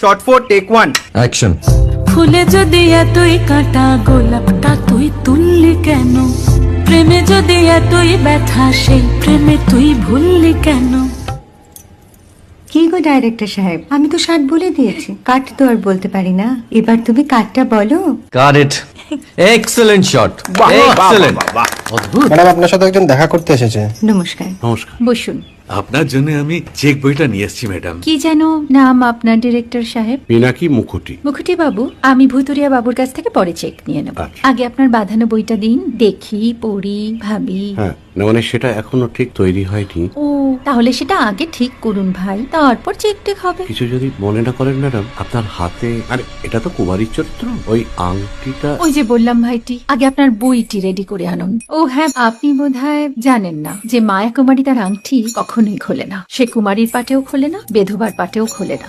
Short take action ফুলে যদি এতই কাটা গোলাপটা তুই তুললি কেন? প্রেমে যদি এতই ব্যথা সেই প্রেমে তুই ভুললি কেন? কি গো ডাইরেক্টর সাহেব? আমি তো ষাট বলে দিয়েছি। কাট তো আর বলতে পারি না। এবার তুমি কাটটা বলো। Got it excellent shot excellent madam আপনার সাথে একজন দেখা করতে এসেছে। নমস্কার। নমস্কার। বসুন। আপনার জন্য আমি চেক বইটা নিয়ে এসেছি ম্যাডাম। কি যেন নাম আপনার ডিরেক্টর সাহেব? পিনাকি মুখোটি। মুখুটি বাবু আমি ভুতুরিয়া বাবুর কাছ থেকে পরে চেক নিয়ে নেব। আচ্ছা। আগে আপনার বাঁধানো বইটা দিন। দেখি পড়ি ভাবি। হ্যাঁ না মানে সেটা এখনও ঠিক তৈরি হয়নি। ও তাহলে সেটা আগে ঠিক করুন ভাই তারপর চেক টেক হবে। কিছু যদি মনে না করেন ম্যাডাম আপনার হাতে আরে এটা তো কুমারীর চরিত্র ওই আংটিটা ওই যে বললাম ভাইটি আগে আপনার বইটি রেডি করে আনুন। ও হ্যাঁ আপনি বোধহয় জানেন না যে মায়া কুমারী তার আংটি কখনোই খোলে না। সে কুমারীর পাটেও খোলে না, বেধবার পাটেও খোলে না।